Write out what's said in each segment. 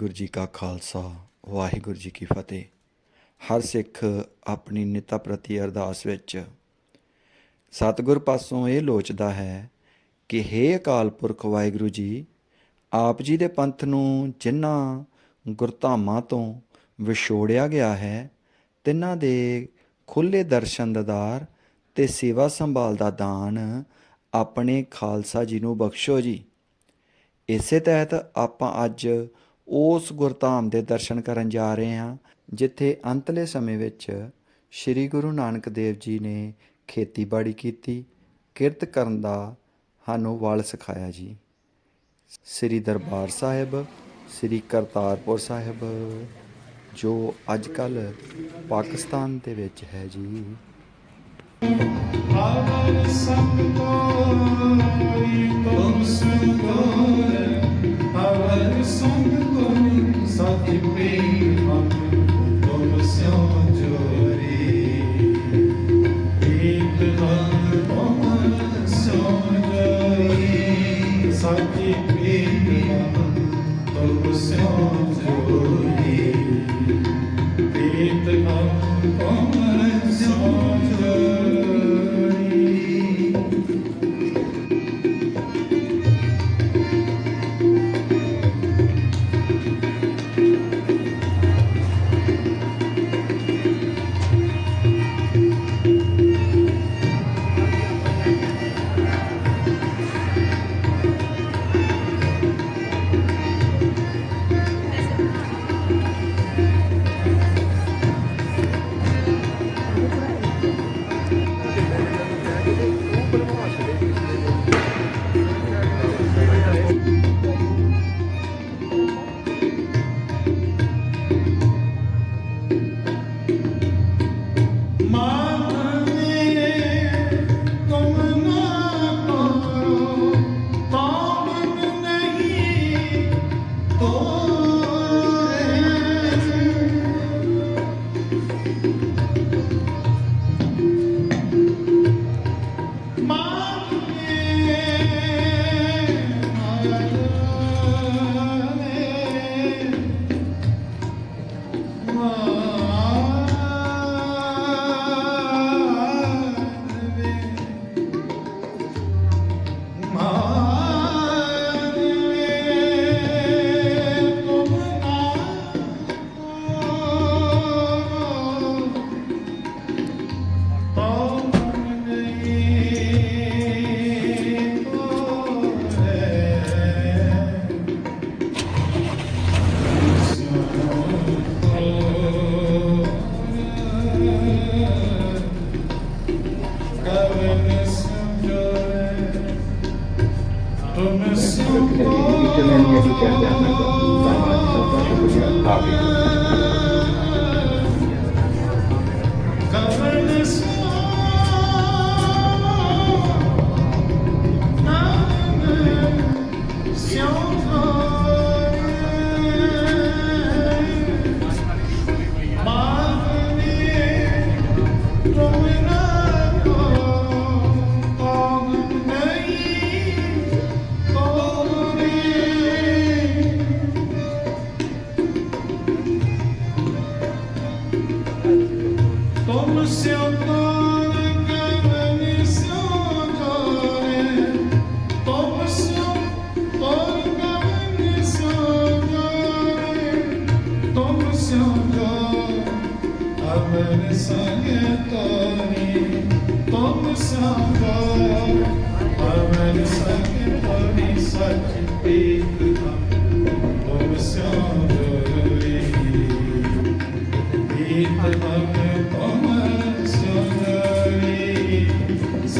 ਵਾਹਿਗੁਰੂ ਜੀ ਕਾ ਖਾਲਸਾ, ਵਾਹਿਗੁਰੂ ਜੀ ਕੀ ਫਤਿਹ। ਹਰ ਸਿੱਖ ਆਪਣੀ ਨਿਤਾ ਪ੍ਰਤੀ ਅਰਦਾਸ ਵਿੱਚ ਸਤਿਗੁਰ ਪਾਸੋਂ ਇਹ ਲੋਚਦਾ ਹੈ ਕਿ ਹੇ ਅਕਾਲ ਪੁਰਖ ਵਾਹਿਗੁਰੂ ਜੀ, ਆਪ ਜੀ ਦੇ ਪੰਥ ਨੂੰ ਜਿਨ੍ਹਾਂ ਗੁਰਧਾਮਾਂ ਤੋਂ ਵਿਛੋੜਿਆ ਗਿਆ ਹੈ, ਤਿਨਾਂ ਦੇ ਖੁੱਲੇ ਦਰਸ਼ਨ ਦਦਾਰ ਤੇ ਸੇਵਾ ਸੰਭਾਲ ਦਾ ਦਾਨ ਆਪਣੇ ਖਾਲਸਾ ਜੀ ਨੂੰ ਬਖਸ਼ੋ ਜੀ। ਇਸੇ ਤਹਿਤ ਆਪਾਂ ਅੱਜ ਉਸ ਗੁਰਧਾਮ ਦੇ ਦਰਸ਼ਨ ਕਰਨ ਜਾ ਰਹੇ ਹਾਂ, ਜਿੱਥੇ ਅੰਤਲੇ ਸਮੇਂ ਵਿੱਚ ਸ੍ਰੀ ਗੁਰੂ ਨਾਨਕ ਦੇਵ ਜੀ ਨੇ ਖੇਤੀਬਾੜੀ ਕੀਤੀ, ਕਿਰਤ ਕਰਨ ਦਾ ਸਾਨੂੰ ਵੱਲ ਸਿਖਾਇਆ ਜੀ। ਸ੍ਰੀ ਦਰਬਾਰ ਸਾਹਿਬ, ਸ੍ਰੀ ਕਰਤਾਰਪੁਰ ਸਾਹਿਬ, ਜੋ ਅੱਜ ਕੱਲ ਪਾਕਿਸਤਾਨ ਦੇ ਵਿੱਚ ਹੈ ਜੀ। ਆਵਰ ਸਭ ਕੋਈ ਤੁਮ ਸੁਨੋਰ ਆਵਰ ਸੰਗ ਕੋਈ ਸਾਥੀ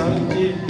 sanki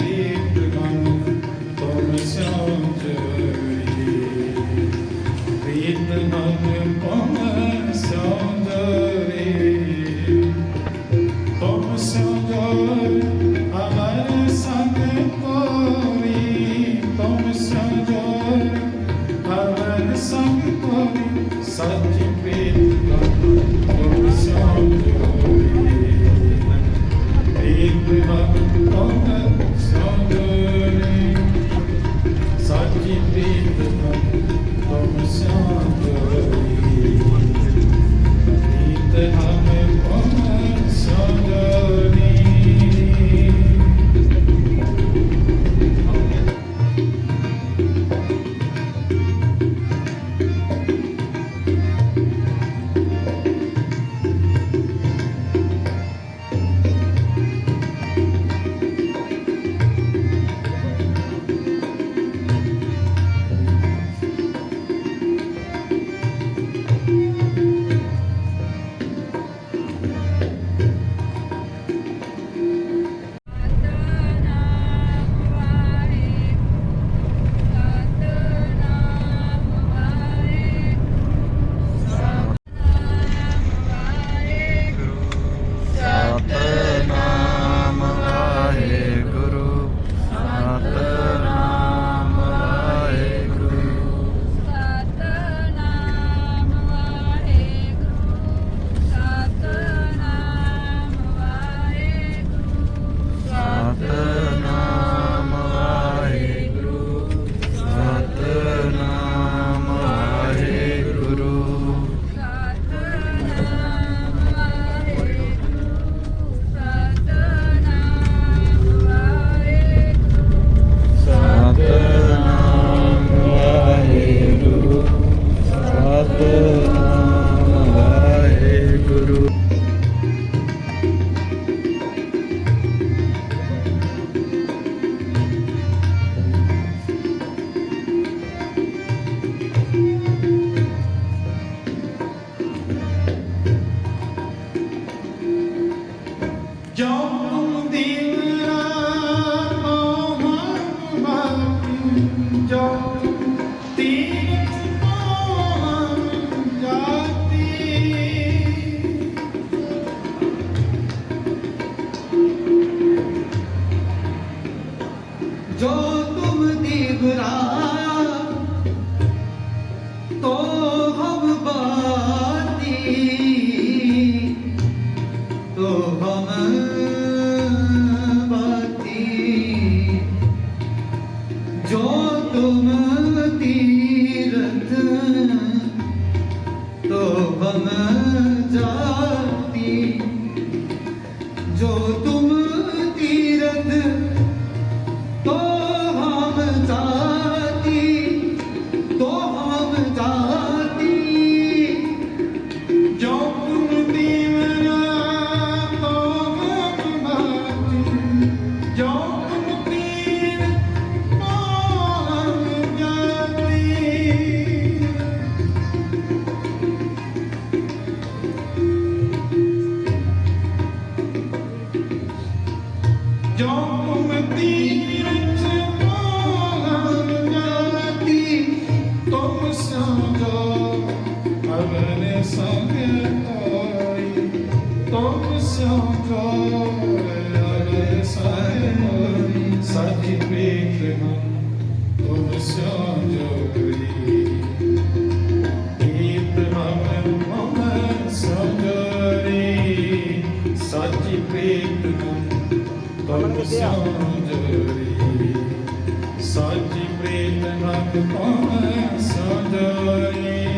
ਸਾਚੀ ਪ੍ਰੀਤ ਨਕ ਪਾਵੈ ਸੰਜਰੀ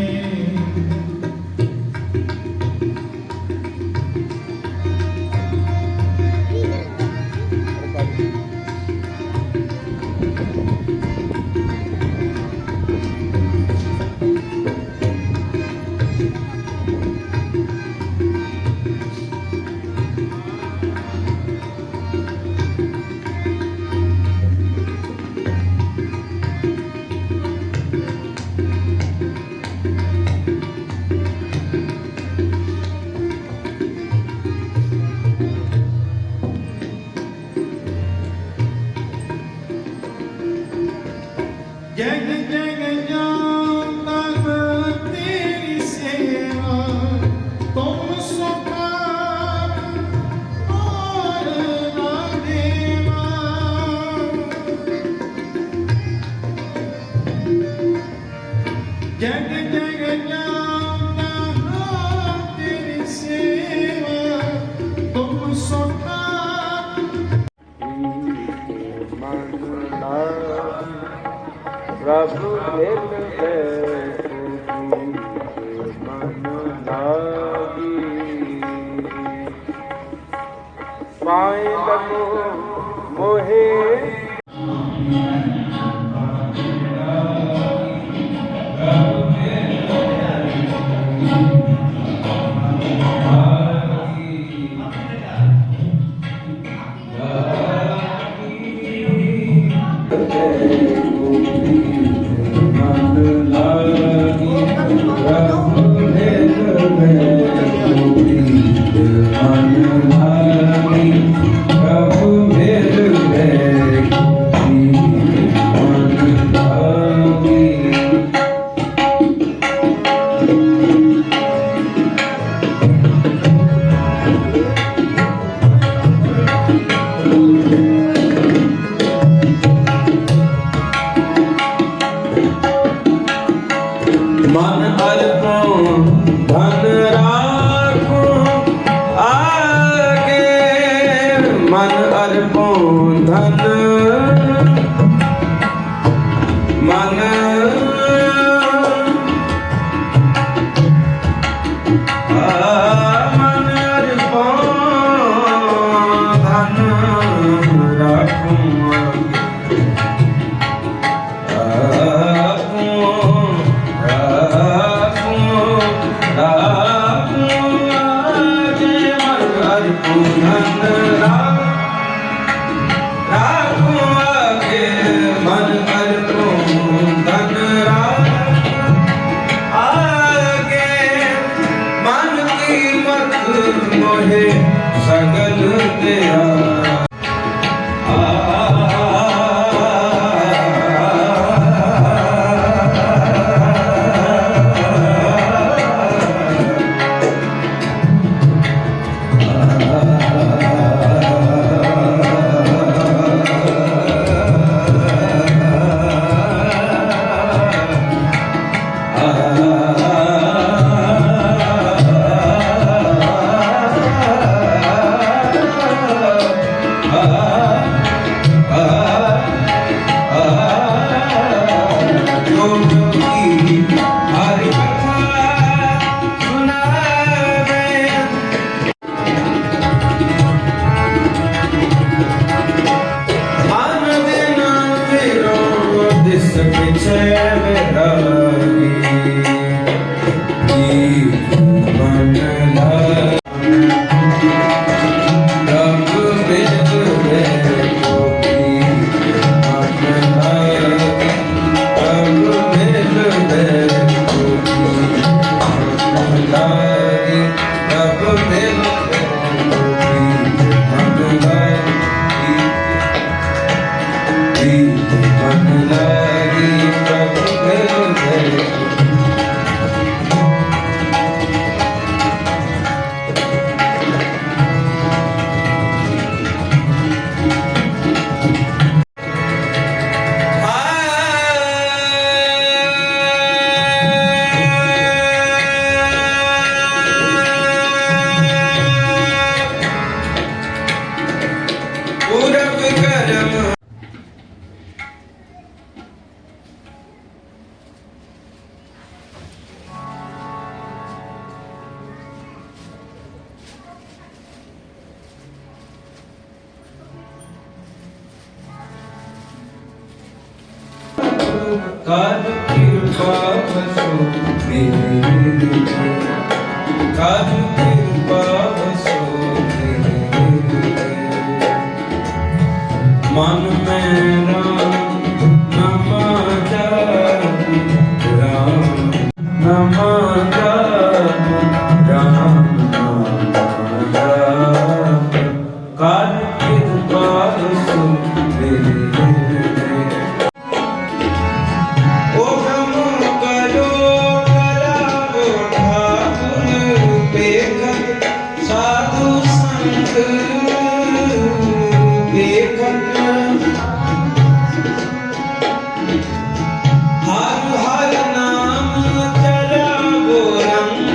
one man.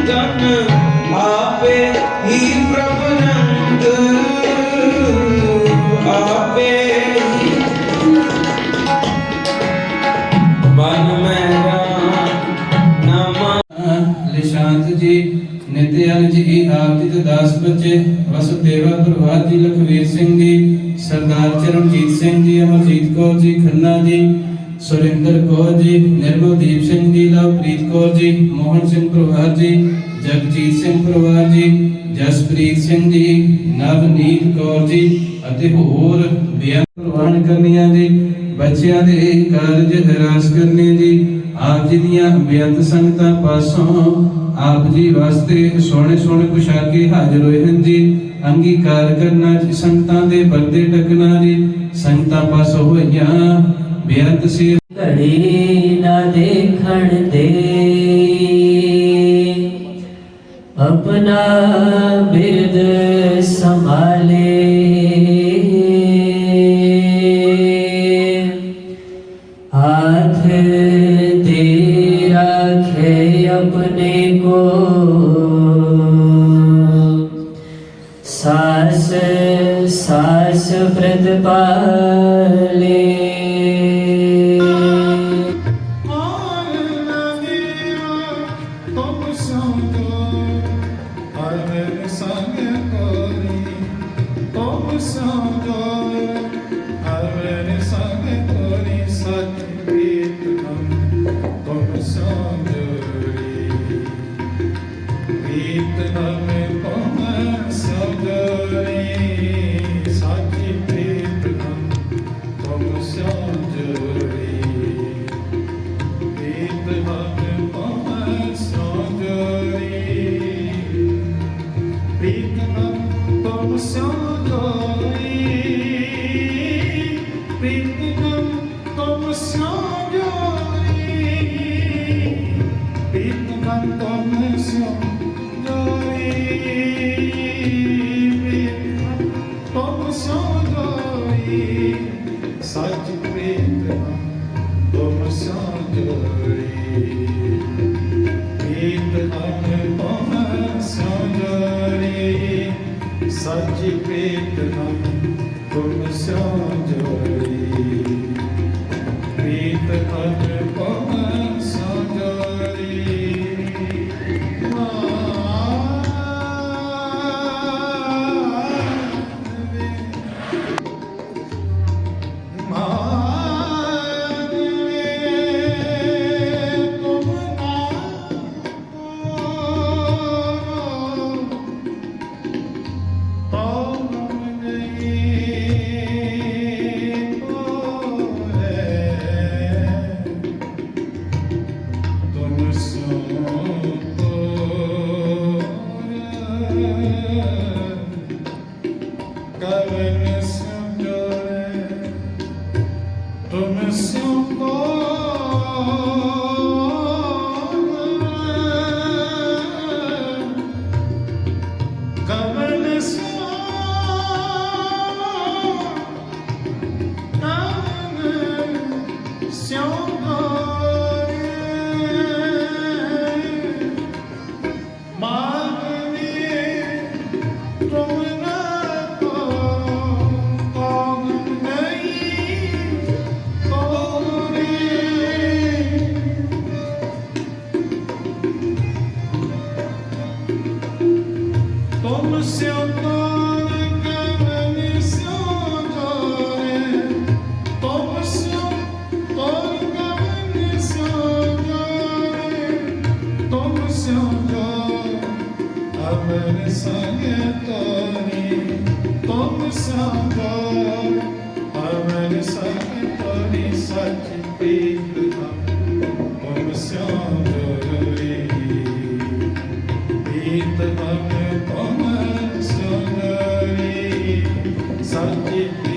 ਰੰਗਨ ਆਪੇ ਹੀ ਪ੍ਰਭ ਨੰਦ ਜੀ ਨਿਤਿਆਨ ਆਪ ਜੀ ਦੇ 10 ਬੱਚੇ, ਵਸੁਦੇਵਾ ਪ੍ਰਭਾਤ ਜੀ, ਲਖਵੀਰ ਸਿੰਘ ਜੀ, ਸਰਦਾਰ ਚਰਨਜੀਤ ਸਿੰਘ ਜੀ, ਅਮਰਜੀਤ ਕੌਰ ਜੀ, ਖੰਨਾ ਜੀ ਸੁਰਿੰਦਰ ਕੌਰ ਜੀ, ਨਿਰਮਲਦੀਪ ਸਿੰਘ ਜੀ, ਲਵਪ੍ਰੀਤ ਕੌਰ ਜੀ, ਮੋਹਨ ਸਿੰਘ ਪ੍ਰਭਾਤ ਜੀ, ਜਗਜੀਤ ਸਿੰਘ ਪਰਿਵਾਰ ਜੀ, ਜਸਪ੍ਰੀਤ ਸਿੰਘ ਜੀ, ਨਵਨੀਤ ਕੌਰ ਜੀ ਅਤੇ ਹੋਰ ਬੇਅੰਤ ਪ੍ਰਵਾਨ ਕਰਨੀਆਂ ਜੀ, ਬੱਚਿਆਂ ਦੇ ਕਾਰਜ ਹਰਾਸ ਕਰਨੇ ਜੀ, ਆਪ ਜੀ ਦੀਆਂ ਬੇਅੰਤ ਸੰਗਤਾਂ ਪਾਸੋਂ ਆਪ ਜੀ ਵਾਸਤੇ ਸੋਹਣੇ ਸੋਹਣੇ ਪੁਸ਼ਾਕੇ ਹਾਜ਼ਰ ਹੋਏ ਹਨ ਜੀ, ਅੰਗੀਕਾਰ ਕਰਨਾ ਜੀ, ਸੰਗਤਾਂ ਦੇ ਪਰਦੇ ਟਕਣਾ ਜੀ, ਸੰਗਤਾਂ ਪਾਸੋਂ ਹੋਈਆਂ ਬੇਅੰਤ ਸੇ। ਘੜੀ ਨਾ ਦੇਖਣ ਤੇ। ਆਪਣਾ ਬਿਰਦ ਸੰਭਾਲੇ। ਹਾਥ ਦੇ ਰੱਖੇ ਆਪਣੇ ਕੋ ਸਾਸ ਸਾਸ ਪ੍ਰਤਪਾਲੇ। ਪ੍ਰੀਤ ਤੁਮ ਸੰਜੋਰੀ Santo